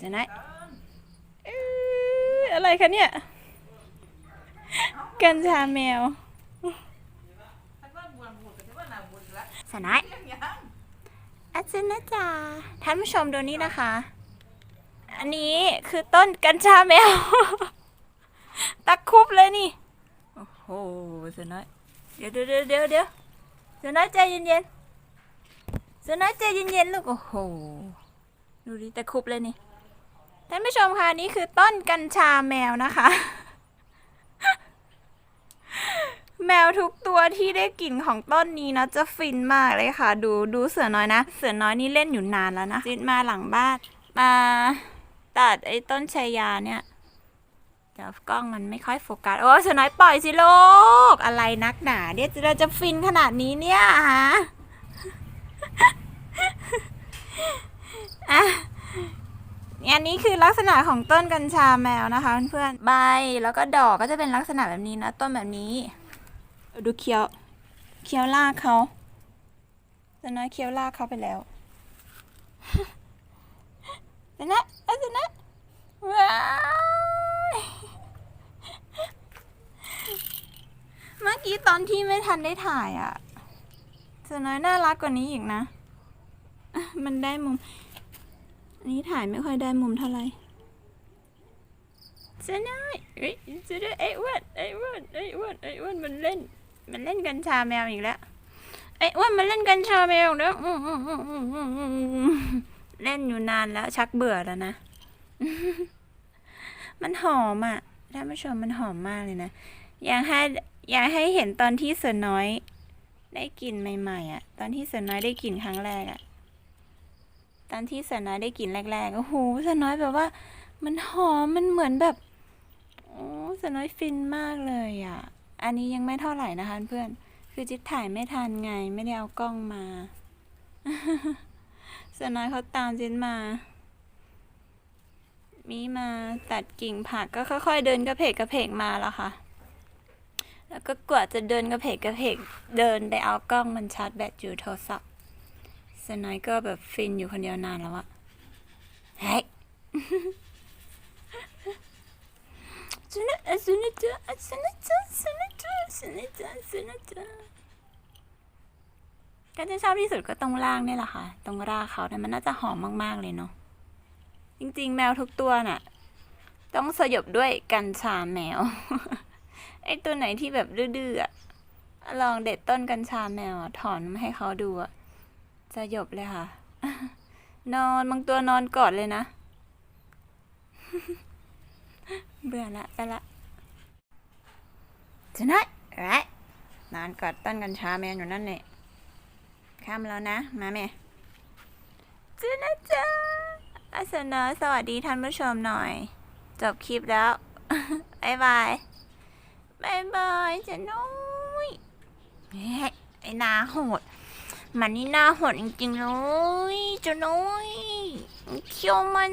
จะนะเอ้ยอะไรคะเนี่ย กัญชาแมวสนายอาจารย์นะจ๊ะท่านผู้ชมดูนี่นะคะ อันนี้คือต้นกัญชาแมวตะคุบเลยนี่ โอ้โหสนายเดี๋ยวเดี๋ยวเดี๋ยวเดี๋ยวสนายใจเย็นๆสนายใจเย็นๆลูก โอ้โห ดูดิตะคุบเลยนี่ ท่านผู้ชมคะนี่คือต้นกัญชาแมวนะคะ แมวทุกตัวที่ได้กลิ่นของต้นนี้นะจะฟินมากเลยค่ะ ดูดูเสือน้อยนะ เสือน้อยนี่เล่นอยู่นานแล้วนะจิตมาหลังบ้านมาตัดไอ้ต้นชายาเนี่ยเดี๋ยวกล้องมันไม่ค่อยโฟกัสโอ้เสือน้อยปล่อยสิโลก อะไรนักหนาเนี่ยเราจะฟินขนาดนี้เนี่ยฮะอะ อันนี้คือลักษณะของต้นกัญชาแมวนะคะเพื่อนๆใบแล้วก็ดอกก็จะเป็นลักษณะแบบนี้นะ ต้นแบบนี้ ดูเคี้ยวเคี้ยวลากเขาจะน้อยเคี้ยวลากเขาไปแล้วจะนะเอจะนะว้าเมื่อกี้ตอนที่ไม่ทันได้ถ่ายอะ่ะจะน้อยน่ารักกว่านี้อีกนะ มันได้มุม อันนี้ถ่ายไม่ค่อยได้มุมเท่าไหร่จะได้เอ้ยจะได้ไอ้อ้วนไอ้อ้วนไอ้อ้วนไอ้อ้วนมันเล่น มันเล่นกัญชาแมวอีกแล้วไอ้อ้วนมันเล่นกัญชาแมวอีกแล้วอืมอืมอืมอืมอืมอืมอืมเล่นอยู่นานแล้วชักเบื่อแล้วนะ มันหอมอะท่านผู้ชมมันหอมมากเลยนะอยากให้อยากให้เห็นตอนที่เสือน้อย ได้กลิ่นใหม่ๆอะ ตอนที่เสือน้อยได้กลิ่นครั้งแรกอะ ตอนที่สน้อยได้กลิ่นแรกๆโอ้โหสน้อยแบบว่า มันหอมมันเหมือนแบบโอ้สน้อยฟินมากเลยอะ อันนี้ยังไม่เท่าไหร่นะคะเพื่อน คือจิ๊บถ่ายไม่ทันไง ไม่ได้เอากล้องมาสน้อยเขาตามจิ๊บมา มีมาตัดกิ่งผักก็ค่อยๆ เดินกระเพกกระเพกมาแล้วค่ะ แล้วก็กว่าจะเดินกระเพกกระเพกเดินไปเอากล้องมันชาร์จแบตอยู่โทรศัพท์ เซนายก็แบบฟินอยู่คนเดียวนานแล้วอะเฮ้ยสุนัขสุนัขสุนัขสุนัขสุนัขสุนัขก็จะชอบที่สุดก็ตรงล่างนี่แหละค่ะ ตรงรากเขาเนี่ยมันน่าจะหอมมาก ๆ เลยเนาะจริง ๆ แมวทุกตัวน่ะ ต้องสยบด้วยกัญชาแมว ไอตัวไหนที่แบบดื้อๆอะลองเด็ดต้นกัญชาแมวถอนมาให้เขาดูอะ สยบเลยค่ะ นอนบางตัวนอนกอดเลยนะ เบื่อละไปละจะนัดไรนอนกอดต้นกัญชาแมนอยู่นั่นเนี่ยข้ามแล้วนะ มาแม่จะนะจ๊ะอาสนะสวัสดีท่านผู้ชมหน่อย จบคลิปแล้วบายบายบายบายจะน้อยเฮ้ยไอ้นาโหด มันนี่น่าหดจริงๆเลยเจ้าน้อยเคี้ยวมัน